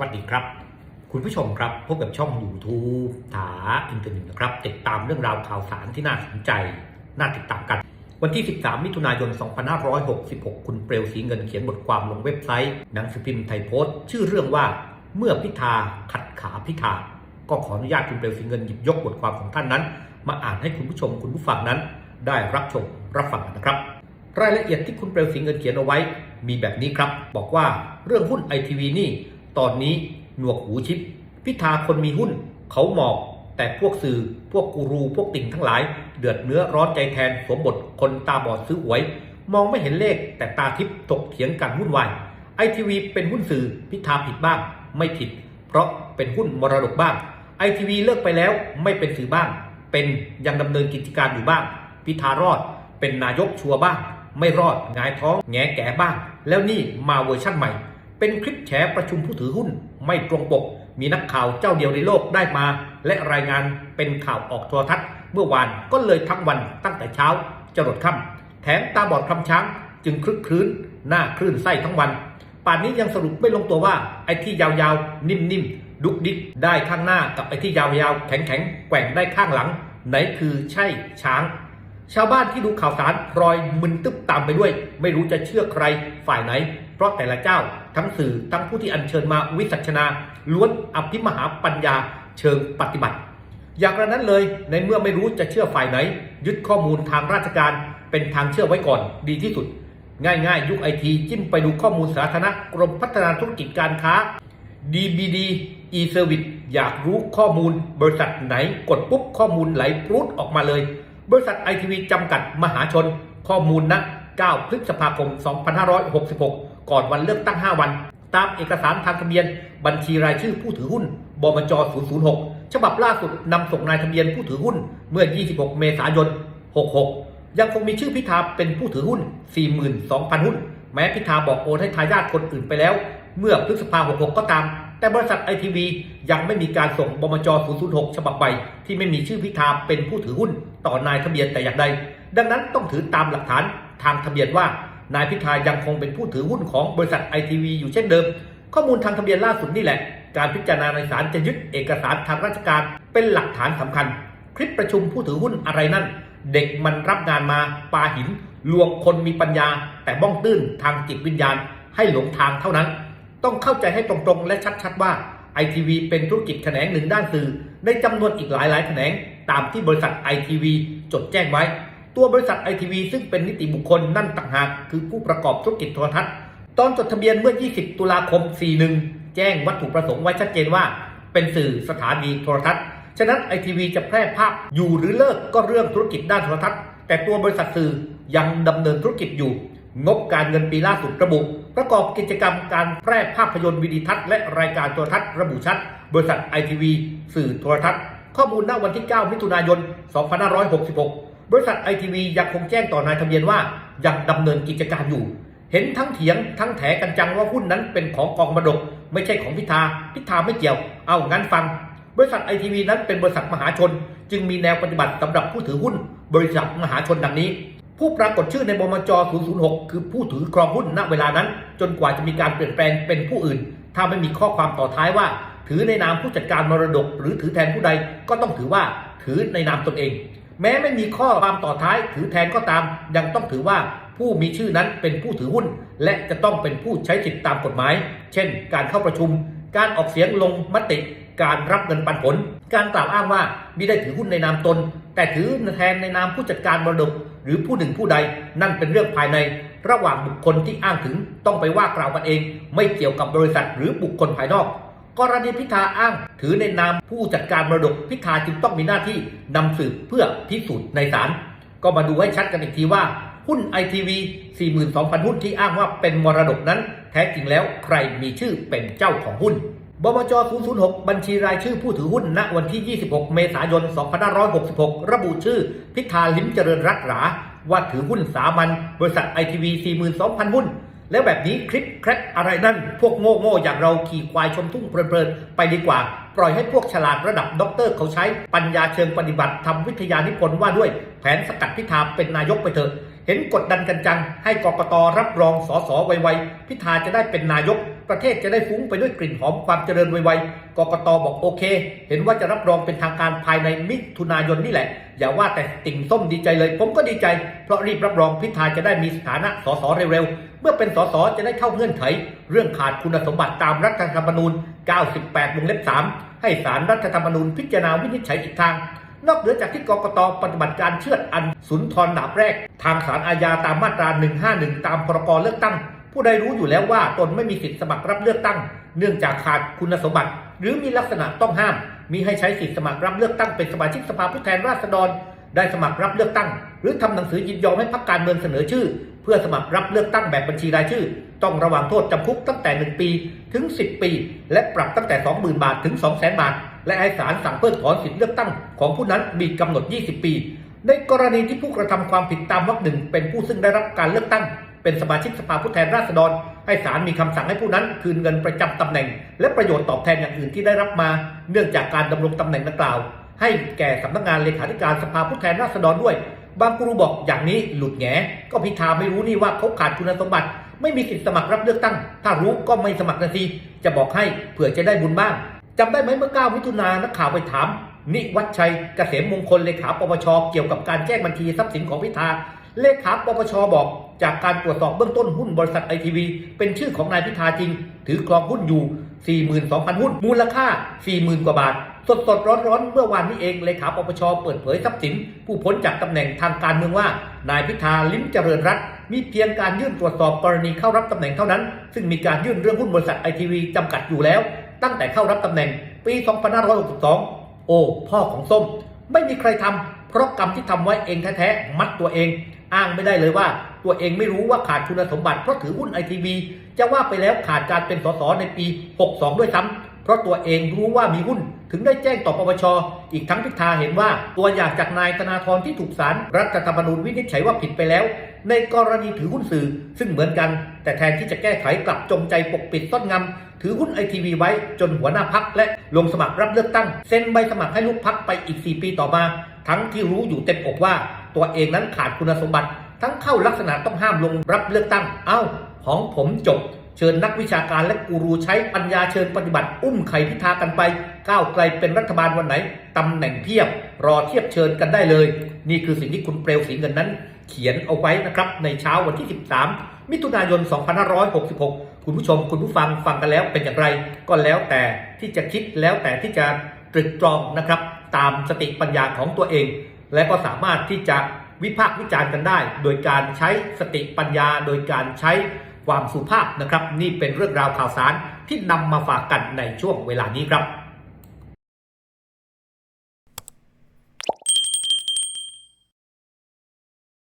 วัสดีครับ คุณผู้ชมครับพบกับช่อง YouTube ถาอินเตอร์เน็ตนะครับ ติดตามเรื่องราวข่าวสารที่น่าสนใจ น่าติดตามกัน วันที่ 13 มิถุนายน 2566 คุณเปลวสีเงินเขียนบทความลงเว็บไซต์หนังสือพิมพ์ไทยโพสต์ ชื่อเรื่องว่าเมื่อพิธาขัดขาพิธาก็ขออนุญาตคุณเปลวสีเงินหยิบยกบทความของท่านนั้น มาอ่านให้คุณผู้ชมคุณผู้ฟังนั้น ได้รับชมรับฟังกันนะครับ รายละเอียดที่คุณเปลวสีเงินเขียนเอาไว้ มีแบบนี้ครับ บอกว่าเรื่องหุ้นไอทีวีนี่ ตอนนี้หนวกหูชิป พิธาคนมีหุ้น เขาหมอบแต่พวกสื่อพวกกูรู พวกติ่งทั้งหลาย เดือดเนื้อร้อนใจแทนสวมบทคนตาบอดซื้อหวย มองไม่เห็นเลขแต่ตาทิพย์ตกเถียงกันวุ่นวายไอทีวีเป็นหุ้นสื่อพิธาผิดบ้าง ไม่ผิด เพราะเป็นหุ้นมรดกบ้างไอทีวีเลิกไปแล้วไม่เป็นสื่อบ้าง เป็นยังดำเนินกิจการอยู่บ้าง พิธารอด เป็นนายกชัวร์บ้าง ไม่รอดงายท้องแงแก่บ้าง แล้วนี่มาเวอร์ชั่นใหม่ เป็นคลิปแฉประชุมผู้ถือหุ้น ไม่ตรงปก มีนักข่าวเจ้าเดียวในโลกได้มา และรายงานเป็นข่าวออกโทรทัศน์ เมื่อวานก็เลยทั้งวันตั้งแต่เช้าจรดค่ำแถมตาบอดคำช้าง จึงคลึกคลื้น หน้าคลื่นไส้ทั้งวัน ป่านนี้ยังสรุปไม่ลงตัวว่าไอ้ที่ยาวๆ นิ่มๆ ดุกดิกได้ข้างหน้ากับไอ้ที่ยาวๆ แข็งๆแกว่งได้ข้างหลัง ไหนคือใช่ช้างชาวบ้านที่ดูข่าวสารพลอยมึนตึ๊บตามไปด้วย ไม่รู้จะเชื่อใครฝ่ายไหน เพราะแต่ละเจ้าทั้งสื่อทั้งผู้ที่อัญเชิญมาวิสัชนาล้วนอภิมหาปัญญาเชิงปฏิบัติ อย่างกระนั้นเลยในเมื่อไม่รู้จะเชื่อฝ่ายไหน ยึดข้อมูลทางราชการเป็นทางเชื่อไว้ก่อนดีที่สุด ง่ายๆ ยุคไอทีจิ้มไปดูข้อมูลสาธารณะกรมพัฒนาธุรกิจการค้า DBD e-service อยากรู้ข้อมูล บริษัทไหนกดปุ๊บข้อมูลไหลปรุดออกมาเลย บริษัทไอทีวีจำกัดมหาชน ข้อมูลนะ9พฤษภาคม 2566 ก่อนวันเลือกตั้ง 5 วัน ตามเอกสารทางทะเบียน บัญชีรายชื่อผู้ถือหุ้นบมจ006 ฉบับล่าสุดนำส่งนายทะเบียนผู้ถือหุ้นเมื่อ 26 เมษายน 66 ยังคงมีชื่อพิธาเป็นผู้ถือหุ้น 42,000 หุ้น แม้พิธาบอกโอนให้ทายาทคนอื่นไปแล้ว เมื่อพฤษภา 66 ก็ตาม แต่บริษัทไอทีวียังไม่มีการส่งบมจ006 ฉบับใบที่ไม่มีชื่อพิธาเป็นผู้ถือหุ้น ต่อนายทะเบียนแต่อย่างใด ดังนั้นต้องถือตามหลักฐานทางทะเบียนว่า นายพิธายังคงเป็นผู้ถือหุ้นของบริษัทไอทีวีอยู่เช่นเดิม ข้อมูลทางทะเบียนล่าสุดนี่แหละ การพิจารณาในศาลจะยึดเอกสารทางราชการเป็นหลักฐานสำคัญ คลิปประชุมผู้ถือหุ้นอะไรนั่น เด็กมันรับงานมาปาหิน ลวงคนมีปัญญา แต่บ้องตื้นทางจิตวิญญาณ ให้หลงทางเท่านั้น ต้องเข้าใจให้ตรงๆ และชัดๆว่าไอทีวีเป็นธุรกิจแขนงหนึ่งด้านสื่อในจำนวนอีกหลายๆแขนงตามที่บริษัทไอทีวีจดแจ้งไว้ ตัวบริษัทไอทีวีซึ่งเป็นนิติบุคคลนั่นต่างหากคือผู้ประกอบธุรกิจโทรทัศน์ ตอนจดทะเบียนเมื่อ 20 ตุลาคม 41 แจ้งวัตถุประสงค์ไว้ชัดเจนว่า เป็นสื่อสถานีโทรทัศน์ ฉะนั้นไอทีวีจะแพร่ภาพอยู่หรือเลิกก็เรื่องธุรกิจด้านโทรทัศน์ แต่ตัวบริษัทสื่อยังดำเนินธุรกิจอยู่ งบการเงินปีล่าสุดระบุ ประกอบกิจกรรมการแพร่ภาพยนตร์วิดีทัศน์และรายการโทรทัศน์ระบุชัด บริษัทไอทีวีสื่อโทรทัศน์ ข้อมูลณวันที่ 9 มิถุนายน 2566 บริษัทไอทีวียังคงแจ้งต่อนายทะเบียนว่ายังดำเนินกิจการอยู่ เห็นทั้งเถียงทั้งแถกันจังว่าหุ้นนั้นเป็นของกองมรดก ไม่ใช่ของพิธา พิธาไม่เกี่ยว เอางั้นฟัง บริษัทไอทีวีนั้นเป็นบริษัทมหาชน จึงมีแนวปฏิบัติสำหรับผู้ถือหุ้น บริษัทมหาชนดังนี้ ผู้ปรากฏชื่อในบมจ 006 คือผู้ถือครองหุ้นณเวลานั้น จนกว่าจะมีการเปลี่ยนแปลงเป็นผู้อื่น ถ้าไม่มีข้อความต่อท้ายว่า ถือในนามผู้จัดการมรดก หรือถือแทนผู้ใดก็ต้องถือว่าถือในนามตนเอง แม้ไม่มีข้อความต่อท้ายถือแทนก็ตาม ยังต้องถือว่าผู้มีชื่อนั้นเป็นผู้ถือหุ้น และจะต้องเป็นผู้ใช้สิทธิตามกฎหมาย เช่น การเข้าประชุม การออกเสียงลงมติการรับเงินปันผล การกล่าวอ้างว่ามิได้ถือหุ้นในนามตน แต่ถือแทนในนามผู้จัดการมรดก หรือผู้หนึ่งผู้ใด นั่นเป็นเรื่องภายใน ระหว่างบุคคลที่อ้างถึงต้องไปว่ากล่าวกันเอง ไม่เกี่ยวกับบริษัทหรือบุคคลภายนอก กรณีพิธาอ้าง ถือในนามผู้จัดการมรดกพิธาจึงต้องมีหน้าที่นำสืบเพื่อพิสูจน์ในศาลก็มาดูให้ชัดกันอีกทีว่า หุ้นไอทีวี42,000 หุ้นที่อ้างว่าเป็นมรดกนั้น แท้จริงแล้วใครมีชื่อเป็นเจ้าของหุ้นบมจ006 บัญชีรายชื่อผู้ถือหุ้นณวันที่ 26 เมษายน 2566 ระบุชื่อ พิธาลิ้มเจริญรัตหราว่าถือหุ้นสามัญบริษัทไอทีวี42,000 หุ้น แล้วแบบนี้คลิปแครอะไรนั่น พวกโง่โง่ๆอย่างเราขี่ควายชมทุ่งเพลินๆ ไปดีกว่า ปล่อยให้พวกฉลาดระดับด็อกเตอร์เขาใช้ปัญญาเชิงปฏิบัติทำวิทยานิพนธ์ว่าด้วยแผนสกัดพิธาเป็นนายกไปเถอะ เห็นกดดันกันจัง ให้กกตรับรองสสไวๆพิธาจะได้เป็นนายก ประเทศจะได้ฟุ้งไปด้วยกลิ่นหอมความเจริญไวๆกกตบอกโอเค เห็นว่าจะรับรองเป็นทางการภายในมิถุนายนนี่แหละ อย่าว่าแต่ติ่งส้มดีใจเลย ผมก็ดีใจ เพราะรีบรับรองพิธาจะได้มีสถานะสสเร็วๆ เมื่อเป็นสสจะได้เข้าเงื่อนไข เรื่องขาดคุณสมบัติตามรัฐธรรมนูญ 98 วงเล็บ 3 ให้สารรัฐธรรมนูญพิจารณาวินิจฉัยอีกทางนอกเหนือจากที่กกตปฏิบัติการเชือดอันสุนทรดาบแรก ทางสารอาญาตามมาตรา 151 ตามพรกเลือกตั้ง ผู้ใดรู้อยู่แล้วว่าตนไม่มีสิทธิสมัครรับเลือกตั้ง เนื่องจากขาดคุณสมบัติ หรือมีลักษณะต้องห้าม มีให้ใช้สิทธิสมัครรับเลือกตั้งเป็นสมาชิกสภาผู้แทนราษฎร ได้สมัครรับเลือกตั้ง หรือทำหนังสือยินยอมให้พรรคการเมืองเสนอชื่อ เพื่อสมัครรับเลือกตั้งแบบบัญชีรายชื่อ ต้องระวังโทษจำคุกตั้งแต่ 1 ปีถึง 10 ปี และปรับตั้งแต่ 20,000 บาทถึง 200,000 บาท และให้ศาลสั่งเพิกถอนสิทธิเลือกตั้ง ของผู้นั้นมีกำหนด 20 ปี ในกรณีที่ผู้กระทำความผิดตามวรรคหนึ่งเป็นผู้ซึ่งได้รับการเลือกตั้ง เป็นสมาชิกสภาผู้แทนราษฎร ให้ศาลมีคำสั่งให้ผู้นั้น คืนเงินประจำตำแหน่ง และประโยชน์ตอบแทนอย่างอื่นที่ได้รับมา เนื่องจากการดำรงตำแหน่งดังกล่าว ให้แก่สำนักงานเลขาธิการสภาผู้แทนราษฎรด้วย บางกรูบอกอย่างนี้หลุดแงก็พิธาไม่รู้นี่ว่าเขาขาดคุณสมบัติ ไม่มีสิทธิสมัครรับเลือกตั้ง ถ้ารู้ก็ไม่สมัครนาทีจะบอกให้เผื่อจะได้บุญบ้างจำได้ไหมเมื่อ9มิถุนายนนักข่าวไปถามนิวัฒชัยเกษมมงคลเลขาปปชเกี่ยวกับการแจ้งบัญชีทรัพย์สินของพิธา เลขาปปชบอกจากการตรวจสอบเบื้องต้นหุ้นบริษัทไอทีวีเป็นชื่อของนายพิธาจริง ถือครองหุ้นอยู่ 42,000 หุ้น มูลค่า 40,000 กว่าบาท สดสดร้อนร้อนเมื่อวานนี้เองเลขาปปชเปิดเผยทรัพย์สิน ผู้พ้นจากตำแหน่งทางการเมืองว่า นายพิธาลิ้มเจริญรัตมีเพียงการยื่นตรวจสอบกรณีเข้ารับตำแหน่งเท่านั้น ซึ่งมีการยื่นเรื่องหุ้นบริษัทไอทีวีจำกัดอยู่แล้ว ตั้งแต่เข้ารับตำแหน่งปี 2562 โอ้พ่อของส้ม ไม่มีใครทำเพราะกรรมที่ทำไว้เองแท้ๆมัดตัวเอง อ้างไม่ได้เลยว่า ตัวเองไม่รู้ว่าขาดคุณสมบัติเพราะถือหุ้นไอทีวีจะว่าไปแล้วขาดการเป็นสสในปี 62 ด้วยซ้ำเพราะตัวเองรู้ว่ามีหุ้นถึงได้แจ้งต่อปปช อีกทั้งพิธาเห็นว่าตัวอย่างจากนายธนาธรที่ถูกศาลรัฐธรรมนูญวินิจฉัยว่าผิดไปแล้ว ในกรณีถือหุ้นสื่อ ซึ่งเหมือนกัน แต่แทนที่จะแก้ไขกลับจงใจปกปิดต้นงำถือหุ้นไอทีวีไว้จนหัวหน้าพักและลงสมัครรับเลือกตั้ง เซ็นใบสมัครให้ลูกพักไปอีก 4 ปีต่อมา ทั้งที่รู้อยู่เต็มอกว่า ตัวเองนั้นขาดคุณสมบัติ ทั้งเข้าลักษณะต้องห้ามลงรับเลือกตั้ง เอ้า ของผมจบ เชิญนักวิชาการและกูรูใช้ปัญญาเชิญปฏิบัติ อุ้มไข่พิธากันไป ก้าวไกลเป็นรัฐบาลวันไหนตำแหน่งเพียบ รอเทียบเชิญกันได้เลย นี่คือสิ่งที่คุณเปลวสีเงินนั้น เขียนเอาไว้นะครับในเช้าวันที่ 13 มิถุนายน 2566 คุณผู้ชมคุณผู้ฟังฟังกันแล้วเป็นอย่างไร ก็แล้วแต่ที่จะคิดแล้วแต่ที่จะตรึกตรองนะครับ ตามสติปัญญาของตัวเอง และก็สามารถที่จะวิพากษ์วิจารณ์กันได้ โดยการใช้สติปัญญา โดยการใช้ความสุภาพนะครับ นี่เป็นเรื่องราวข่าวสารที่นำมาฝากกันในช่วงเวลานี้ครับ